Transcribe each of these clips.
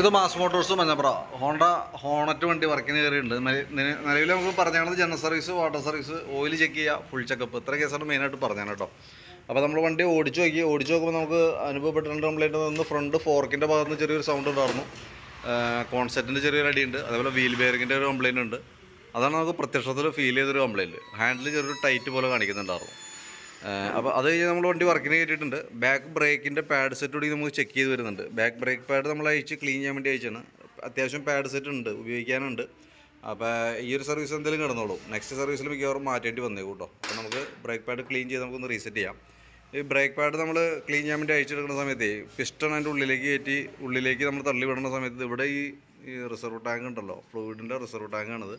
ഇത് mass motors Manjapra Honda hornet വണ്ടി വർക്കിന് കയറിയിട്ടുണ്ട് നിലവിൽ നമുക്ക് പറഞ്ഞാണത് general service water service oil check ചെയ്യുക ഫുൾ ചെക്കപ്പ് ഇത്ര കേസാണ് മെയിനായിട്ട് പറഞ്ഞാണ് കേട്ടോ. അപ്പോൾ നമ്മൾ വണ്ടി ഓടിച്ചു നോക്കി. ഓടിച്ചു നോക്കുമ്പോൾ നമുക്ക് അനുഭവപ്പെട്ടിട്ടുണ്ട് കംപ്ലൈന്റ് നിന്ന് ഫ്രണ്ട് ഫോർക്കിന്റെ ഭാഗത്ത് നിന്ന് ചെറിയൊരു സൗണ്ട് ഉണ്ടായിരുന്നു. കോൺസെറ്റിന്റെ ചെറിയൊരു അടിയുണ്ട് അതേപോലെ വീൽ ബെയറിങ്ങിന്റെ ഒരു കംപ്ലൈന്റ് ഉണ്ട്. അതാണ് നമുക്ക് പ്രത്യക്ഷത്തിൽ ഫീൽ ചെയ്തൊരു കംപ്ലൈന്റ് ഹാൻഡിൽ ചെറിയൊരു ടൈറ്റ് പോലെ കാണിക്കുന്നുണ്ടായിരുന്നു. അപ്പോൾ അത് കഴിഞ്ഞ് നമ്മൾ വണ്ടി വർക്കിന് കയറ്റിയിട്ടുണ്ട് ബാക്ക് ബ്രേക്കിന്റെ പാഡ് സെറ്റ് കൂടി നമുക്ക് ചെക്ക് ചെയ്ത് വരുന്നുണ്ട്. ബാക്ക് ബ്രേക്ക് പാഡ് നമ്മൾ അയച്ച് ക്ലീൻ ചെയ്യാൻ വേണ്ടി അയച്ചാണ് അത്യാവശ്യം പാഡ് സെറ്റ് ഉണ്ട് ഉപയോഗിക്കാനുണ്ട്. അപ്പോൾ ഈ ഒരു സർവീസ് എന്തെങ്കിലും കിടന്നോളൂ. നെക്സ്റ്റ് സർവീസിൽ മിക്കവാറും മാറ്റേണ്ടി വന്നേക്കും കേട്ടോ. അപ്പോൾ നമുക്ക് ബ്രേക്ക് പാഡ് ക്ലീൻ ചെയ്ത് നമുക്കൊന്ന് റീസെറ്റ് ചെയ്യാം. ഈ ബ്രേക്ക് പാഡ് നമ്മൾ ക്ലീൻ ചെയ്യാൻ വേണ്ടി അയച്ചെടുക്കുന്ന സമയത്ത് പിസ്റ്റൺ അതിന്റെ ഉള്ളിലേക്ക് കയറ്റി ഉള്ളിലേക്ക് നമ്മൾ തള്ളി വിടുന്ന സമയത്ത് ഇവിടെ ഈ റിസർവ് ടാങ്ക് ഉണ്ടല്ലോ. ഫ്ലൂയിഡിന്റെ റിസർവ് ടാങ്കാണിത്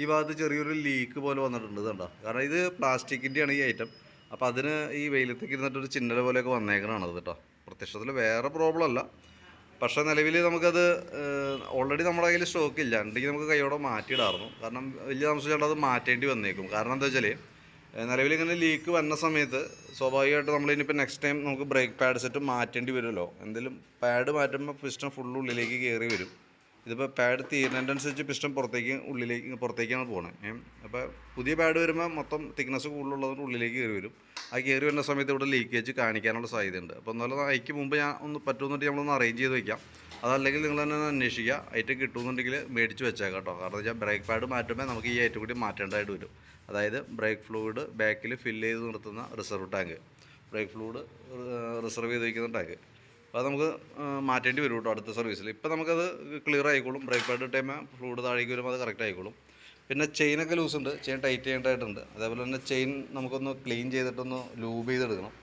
ഈ ഭാഗത്ത് ചെറിയൊരു ലീക്ക് പോലെ വന്നിട്ടുണ്ട് ഇതുണ്ടോ കാരണം ഇത് പ്ലാസ്റ്റിക്കിന്റെയാണ് ഈ ഐറ്റം അപ്പോൾ അതിന് ഈ വെയിലത്തേക്ക് ഇരുന്നിട്ട് ഒരു ചിന്നല പോലെയൊക്കെ വന്നേക്കണത് കേട്ടോ. പ്രത്യക്ഷത്തിൽ വേറെ പ്രോബ്ലം അല്ല. പക്ഷേ നിലവിൽ നമുക്കത് ഓൾറെഡി നമ്മുടെ കയ്യിൽ സ്റ്റോക്ക് ഇല്ല. ഉണ്ടെങ്കിൽ നമുക്ക് കൈയോടെ മാറ്റിയിടാറുന്നു കാരണം വലിയ താമസിച്ചാൽ അത് മാറ്റേണ്ടി വന്നേക്കും. കാരണം എന്താ വെച്ചാൽ നിലവിൽ ഇങ്ങനെ ലീക്ക് വന്ന സമയത്ത് സ്വാഭാവികമായിട്ട് നമ്മൾ ഇനിയിപ്പോൾ നെക്സ്റ്റ് ടൈം നമുക്ക് ബ്രേക്ക് പാഡ് സെറ്റ് മാറ്റേണ്ടി വരുമല്ലോ. എന്തെങ്കിലും പാഡ് മാറ്റുമ്പോൾ പിസ്റ്റൺ ഫുൾ ഉള്ളിലേക്ക് കയറി വരും. ഇതിപ്പോൾ പാഡ് തീരുന്നതിന്റെ അനുസരിച്ച് പിസ്റ്റൺ പുറത്തേക്ക് ഉള്ളിലേക്ക് പുറത്തേക്കാണ് പോകുന്നത് അപ്പോൾ പുതിയ പാഡ് വരുമ്പോൾ മൊത്തം തിക്നെസ് കൂടുതലുള്ളതുകൊണ്ട് ഉള്ളിലേക്ക് കയറി വരും. ആ കയറി വരുന്ന സമയത്ത് ഇവിടെ ലീക്കേജ് കാണിക്കാനുള്ള സാധ്യതയുണ്ട്. അപ്പോൾ എന്നാലും അയക്ക് മുമ്പ് ഞാൻ ഒന്ന് പറ്റുമെന്നിട്ട് നമ്മളൊന്ന് അറേഞ്ച് ചെയ്ത് വയ്ക്കാം അതല്ലെങ്കിൽ നിങ്ങൾ തന്നെ അന്വേഷിക്കുക. ഐറ്റം കിട്ടുമെന്നുണ്ടെങ്കിൽ മേടിച്ച് വെച്ചേക്കാം കേട്ടോ. കാരണം വെച്ചാൽ ബ്രേക്ക് പാഡ് മാറ്റുമ്പോൾ നമുക്ക് ഈ ഐറ്റം കൂടി മാറ്റേണ്ടതായിട്ട് വരും. അതായത് ബ്രേക്ക് ഫ്ലൂയിഡ് ബാക്കിൽ ഫില്ല് ചെയ്ത് നിർത്തുന്ന reserve tank brake fluid reserve ചെയ്ത് വയ്ക്കുന്ന ടാങ്ക് അപ്പോൾ അത് നമുക്ക് മാറ്റേണ്ടി വരും കേട്ടോ അടുത്ത സർവീസിൽ ഇപ്പോൾ നമുക്കത് ക്ലിയർ ആയിക്കോളും. ബ്രേക്ക് പാഡ് ഇട്ടുമ്പോൾ ഫ്ലൂഡ് താഴേക്ക് വരുമ്പോൾ അത് കറക്റ്റ് ആയിക്കോളും. പിന്നെ ചെയിനൊക്കെ ലൂസ് ഉണ്ട്. ചെയിൻ ടൈറ്റ് ചെയ്യേണ്ടതായിട്ടുണ്ട്. അതേപോലെ തന്നെ ചെയിൻ നമുക്കൊന്ന് ക്ലീൻ ചെയ്തിട്ടൊന്ന് ലൂബ് ചെയ്തെടുക്കണം.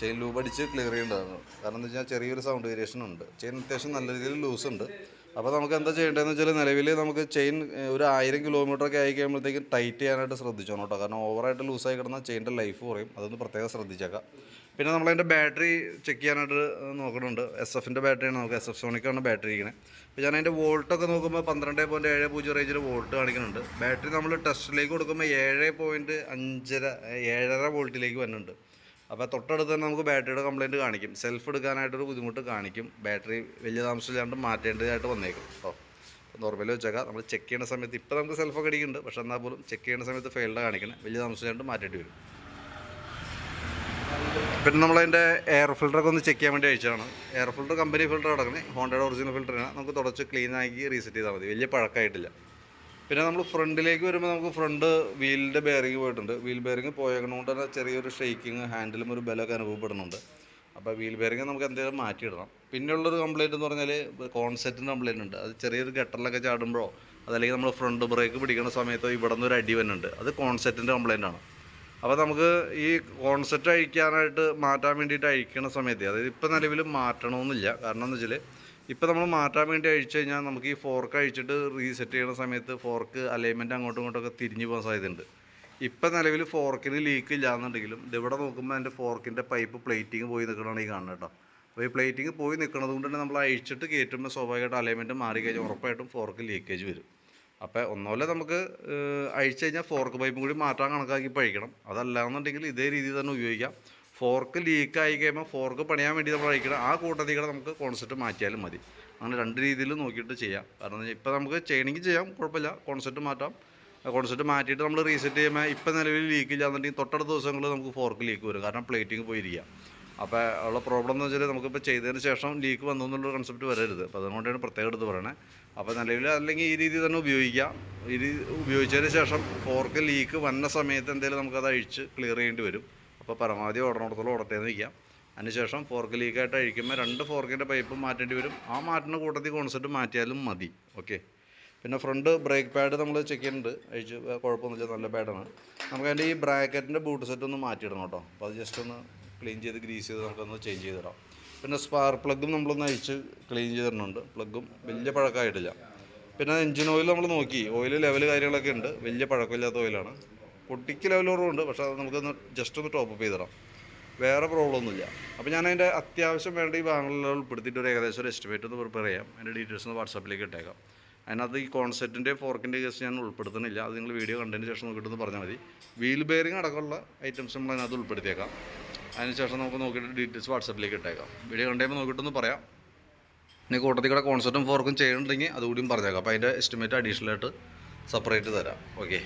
ചെയിൻ ലൂബ് അടിച്ച് ക്ലിയർ ചെയ്യേണ്ടതാണ്. കാരണം എന്താ വെച്ചാൽ ചെറിയൊരു സൗണ്ട് വേരിയേഷൻ ഉണ്ട്. ചെയിൻ അത്യാവശ്യം നല്ല രീതിയിൽ ലൂസ് ഉണ്ട്. അപ്പോൾ നമുക്ക് എന്താ ചെയ്യേണ്ടതെന്ന് വെച്ചാൽ നിലവിൽ നമുക്ക് ചെയിൻ ഒരു ആയിരം കിലോമീറ്റർ ഒക്കെ ആയി കഴിയുമ്പോഴത്തേക്കും ടൈറ്റ് ചെയ്യാനായിട്ട് ശ്രദ്ധിച്ചോണം കേട്ടോ കാരണം ഓവറായിട്ട് ലൂസായി കിടന്ന ചെയിന്റെ ലൈഫ് കുറയും. അതൊന്ന് പ്രത്യേകം ശ്രദ്ധിച്ചേക്കാം. പിന്നെ നമ്മളതിന്റെ ബാറ്ററി ചെക്ക് ചെയ്യാനായിട്ട് നോക്കുന്നുണ്ട് എസ് എഫിന്റെ ബാറ്ററിയാണ് നമുക്ക്. എസ് എഫ് സോണിക്കാണ് ബാറ്ററി ഇരിക്കുന്നത് അപ്പോൾ ഞാൻ അതിന്റെ വോൾട്ടൊക്കെ നോക്കുമ്പോൾ പന്ത്രണ്ട് പോയിന്റ് ഏഴ് പൂജ്യം റേഞ്ചിൽ വോൾട്ട് കാണിക്കുന്നുണ്ട്. ബാറ്ററി നമ്മൾ ടെസ്റ്റിലേക്ക് കൊടുക്കുമ്പോൾ ഏഴ് പോയിന്റ് അഞ്ചര ഏഴര വോൾട്ടിലേക്ക് വരുന്നുണ്ട്. അപ്പോൾ തൊട്ടടുത്ത് തന്നെ നമുക്ക് ബാറ്ററിയുടെ കംപ്ലയിന്റ് കാണിക്കും. സെൽഫ് എടുക്കാനായിട്ടൊരു ബുദ്ധിമുട്ട് കാണിക്കും. ബാറ്ററി വലിയ താമസമില്ലാണ്ട് മാറ്റേണ്ടതായിട്ട് വന്നേക്കും. കേട്ടോ നോർമലി വെച്ചേക്കാം. നമ്മൾ ചെക്ക് ചെയ്യുന്ന സമയത്ത് ഇപ്പോൾ നമുക്ക് സെൽഫൊക്കെ അടിക്കുന്നുണ്ട്. പക്ഷേ എന്നാൽ പോലും ചെക്ക് ചെയ്യുന്ന സമയത്ത് ഫെയിൽഡ് കാണിക്കണം. വലിയ താമസമില്ലാണ്ട് മാറ്റേണ്ടി വരും. പിന്നെ നമ്മളതിന്റെ എയർ ഫിൽറ്ററൊക്കെ ഒന്ന് ചെക്ക് ചെയ്യാൻ വേണ്ടി അയച്ചതാണ്. എയർ ഫിൽറ്റർ കമ്പനി ഫിൽറ്റർ അടക്കണേ. ഹോണ്ടയുടെ ഒറിജിനൽ ഫിൽറ്ററാണ് നമുക്ക് തുടച്ച് ക്ലീൻ ആക്കി റീസെറ്റ് ചെയ്താൽ മതി. വലിയ പഴക്കമായിട്ടില്ല. പിന്നെ നമ്മൾ ഫ്രണ്ടിലേക്ക് വരുമ്പോൾ നമുക്ക് ഫ്രണ്ട് വീലിന്റെ ബെയറിങ് പോയിട്ടുണ്ട്. വീൽ ബെയറിങ് പോയതുകൊണ്ട് തന്നെ ചെറിയൊരു ഷെയ്ക്കിങ് ഹാൻഡിലും ഒരു ബലമൊക്കെ അനുഭവപ്പെടുന്നുണ്ട്. അപ്പോൾ വീൽ ബെയറിങ് നമുക്ക് എന്തെങ്കിലും മാറ്റിയിടണം. പിന്നെയുള്ളൊരു കംപ്ലയിന്റ് എന്ന് പറഞ്ഞാൽ കോൺസെപ്റ്റിന്റെ കംപ്ലയിന്റ് ഉണ്ട്. അത് ചെറിയൊരു ഗട്ടറിലൊക്കെ ചാടുമ്പോഴോ അതല്ലെങ്കിൽ നമ്മൾ ഫ്രണ്ട് ബ്രേക്ക് പിടിക്കുന്ന സമയത്തോ ഇവിടെ നിന്ന് ഒരു അടി വന്നുണ്ട് അത് കോൺസെപ്റ്റിന്റെ കംപ്ലയിന്റ് ആണ്. അപ്പോൾ നമുക്ക് ഈ കോൺസെപ്റ്റ് അഴിക്കാനായിട്ട് മാറ്റാൻ വേണ്ടിയിട്ട് അഴിക്കണ സമയത്ത് അതായത് ഇപ്പം നിലവിൽ മാറ്റണമെന്നില്ല കാരണം എന്ന് വെച്ചാൽ ഇപ്പം നമ്മൾ മാറ്റാൻ വേണ്ടി അഴിച്ചു കഴിഞ്ഞാൽ നമുക്ക് ഈ ഫോർക്ക് അഴിച്ചിട്ട് റീസെറ്റ് ചെയ്യുന്ന സമയത്ത് ഫോർക്ക് അലൈൻമെന്റ് അങ്ങോട്ടും ഇങ്ങോട്ടൊക്കെ തിരിഞ്ഞു പോകാൻ സാധ്യതയുണ്ട്. ഇപ്പം നിലവിൽ ഫോർക്കിന് ലീക്ക് ഇല്ല എന്നുണ്ടെങ്കിലും ഇവിടെ നോക്കുമ്പോൾ അതിന്റെ ഫോർക്കിന്റെ പൈപ്പ് പ്ലേറ്റിങ് പോയി നിൽക്കണമെന്ന് ഈ കാണുന്നത് കേട്ടോ. അപ്പോൾ ഈ പ്ലേറ്റിങ് പോയി നിൽക്കുന്നത് കൊണ്ട് തന്നെ നമ്മൾ അഴിച്ചിട്ട് കയറ്റുമ്പോൾ സ്വാഭാവികമായിട്ട് അലൈൻമെന്റ് മാറി കഴിഞ്ഞാൽ ഉറപ്പായിട്ടും ഫോർക്ക് ലീക്കേജ് വരും. അപ്പോൾ ഒന്നുമല്ല നമുക്ക് അഴിച്ചു കഴിഞ്ഞാൽ ഫോർക്ക് പൈപ്പും കൂടി മാറ്റാൻ കണക്കാക്കി പഴിക്കണം. അതല്ല എന്നുണ്ടെങ്കിൽ ഇതേ രീതിയിൽ തന്നെ ഉപയോഗിക്കാം. ഫോർക്ക് ലീക്ക് ആയി കഴിയുമ്പോൾ ഫോർക്ക് പണിയാൻ വേണ്ടി നമ്മൾ അഴിക്കണം ആ കൂട്ടത്തിൽ കൂടെ നമുക്ക് കോൺസെപ്റ്റ് മാറ്റിയാലും മതി. അങ്ങനെ രണ്ട് രീതിയിൽ നോക്കിയിട്ട് ചെയ്യാം. കാരണം ഇപ്പോൾ നമുക്ക് ചെയ്യണമെങ്കിൽ ചെയ്യാം കുഴപ്പമില്ല. കോൺസെപ്റ്റ് മാറ്റാം. കോൺസെപ്റ്റ് മാറ്റിയിട്ട് നമ്മൾ റീസെറ്റ് ചെയ്യുമ്പോൾ ഇപ്പം നിലവിൽ ലീക്ക് ഇല്ല എന്നുണ്ടെങ്കിൽ തൊട്ടടുത്ത ദിവസങ്ങളിൽ നമുക്ക് ഫോർക്ക് ലീക്ക് വരും. കാരണം പ്ലേറ്റിങ് പോയിരിക്കുക അപ്പോൾ ഉള്ള പ്രോബ്ലം എന്ന് വെച്ചാൽ നമുക്കിപ്പോൾ ചെയ്തതിന് ശേഷം ലീക്ക് വന്നു എന്നുള്ള കൺസെപ്റ്റ് വരരുത്. അപ്പോൾ അതുകൊണ്ടാണ് പ്രത്യേകം എടുത്ത് പറയണേ. അപ്പോൾ നിലവിൽ അല്ലെങ്കിൽ ഈ രീതി തന്നെ ഉപയോഗിക്കാം. ഈ ഉപയോഗിച്ചതിന് ശേഷം ഫോർക്ക് ലീക്ക് വന്ന സമയത്ത് എന്തെങ്കിലും നമുക്കത് അഴിച്ച് ക്ലിയർ ചെയ്യേണ്ടി വരും. അപ്പോൾ പരമാവധി ഓടണോടത്തോളം ഓടട്ടെ എന്ന് വയ്ക്കാം അതിനുശേഷം ഫോർക്ക് ലീക്കായിട്ട് അഴിക്കുമ്പോൾ രണ്ട് ഫോർക്കിന്റെ പൈപ്പ് മാറ്റേണ്ടി വരും. ആ മാറ്റുന്ന കൂട്ടത്തിൽ കോൺസെപ്റ്റ് മാറ്റിയാലും മതി. ഓക്കെ പിന്നെ ഫ്രണ്ട് ബ്രേക്ക് പാഡ് നമ്മൾ ചെക്ക് ചെയ്യുന്നുണ്ട്. അഴിച്ച് കുഴപ്പമൊന്നുമില്ല നല്ല പാഡാണ് നമുക്ക് അതിന്റെ ഈ ബ്രാക്കറ്റിന്റെ ബൂട്ട് സെറ്റ് ഒന്ന് മാറ്റിയിടണം കേട്ടോ. അപ്പോൾ അത് ജസ്റ്റ് ഒന്ന് ക്ലീൻ ചെയ്ത് ഗ്രീസ് ചെയ്ത് നമുക്കൊന്ന് ചേഞ്ച് ചെയ്തിടാം പിന്നെ സ്പാർ പ്ലഗും നമ്മളൊന്ന് അഴിച്ച് ക്ലീൻ ചെയ്തിടുന്നുണ്ട് പ്ലഗും വലിയ പഴക്കമായിട്ടില്ല. പിന്നെ എഞ്ചിൻ ഓയിൽ നമ്മൾ നോക്കി. ഓയിൽ ലെവൽ കാര്യങ്ങളൊക്കെ ഉണ്ട്. വലിയ പഴക്കമില്ലാത്ത ഓയിലാണ് പൊട്ടിക്ക് ലെവൽ ഉണ്ട് പക്ഷേ അത് നമുക്കൊന്ന് ജസ്റ്റ് ഒന്ന് ടോപ്പ് അപ്പ് ചെയ്തിടാം. വേറെ പ്രോബ്ലം ഒന്നുമില്ല. അപ്പോൾ ഞാൻ അതിന്റെ അത്യാവശ്യം വേണ്ട ഈ ഭാഗങ്ങളിൽ ഉൾപ്പെടുത്തിയിട്ട് ഒരു ഏകദേശം ഒരു എസ്റ്റിമേറ്റ് ഒന്ന് പ്രിപ്പയർ ചെയ്യാം. അതിന്റെ ഡീറ്റെയിൽസ് ഒന്ന് വാട്സാപ്പിലേക്ക് ഇട്ടേക്കാം. അതിനകത്ത് ഈ കോൺസെപ്റ്റിന്റെ ഫോർക്കിന്റെ കേസ് ഞാൻ ഉൾപ്പെടുത്തുന്നില്ല. അത് നിങ്ങൾ വീഡിയോ കണ്ടതിന് ശേഷം നോക്കിയിട്ടൊന്ന് പറഞ്ഞാൽ മതി. വീൽ ബെയറിംഗ് അടക്കമുള്ള ഐറ്റംസ് നമ്മൾ അതിനകത്ത് ഉൾപ്പെടുത്തിയേക്കാം. അതിനുശേഷം നമുക്ക് നോക്കിയിട്ട് ഡീറ്റെയിൽസ് വാട്സാപ്പിലേക്ക് ഇട്ടേക്കാം. വീഡിയോ കണ്ടുമ്പോൾ നോക്കിയിട്ടൊന്ന് പറയാം. ഇനി കൂട്ടത്തിൽ കൂടെ കോൺസെപ്റ്റും ഫോർക്കും ചെയ്യുന്നുണ്ടെങ്കിൽ അതുകൂടിയും പറഞ്ഞേക്കാം. അപ്പോൾ അതിന്റെ എസ്റ്റിമേറ്റ് അഡീഷണലായിട്ട് സെപ്പറേറ്റ് തരാം. ഓക്കെ